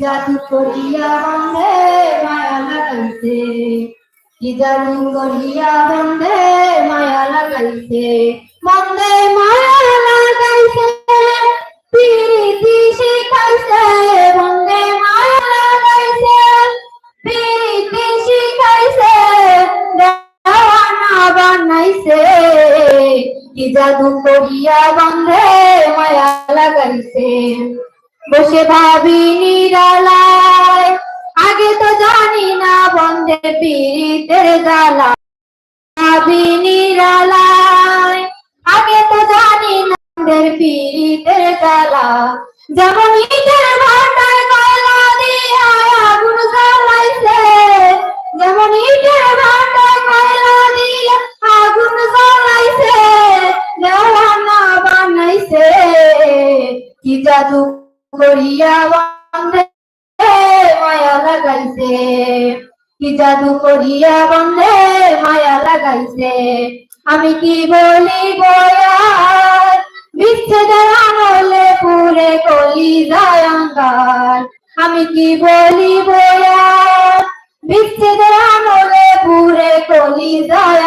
জাদু করিয়া বন্ধে মায়া লাগাইছে কি জাদু করিয়া বন্ধে মায়া লাগাইছে বন্ধে মায়া লাগাইছে প্রীতি শিখাইছে বন্ধে মায়া লাগাইছে প্রীতি শিখাইছে দেওয়ানা বানাইছে কি জাদু করিয়া বন্ধে মায়া লাগাইছে বসে ভাবি নিরালায়। আগে তো জানি না বন্ধে পীড়িতের জ্বালা। ভাবি নিরালায়। আগে তো জানি না বন্ধের পীড়িতের জ্বালা। যেমন ইটের ভাটায় কয়লা দিয়া আগুন জ্বালাইছে, যেমন ইটের ভাটায় কয়লা দিয়া আগুন জ্বালাইছে, দেওয়ানা বানাইছে। কি জাদু জাদু করিয়া বন্ধে মায়া লাগাইছে। আমি কি বলি বয়ার? বিচ্ছেদের আমলে পুরে কলি যায় আমি কি বলি বয়ার? বিচ্ছেদের আমলে পুরে কলি যায়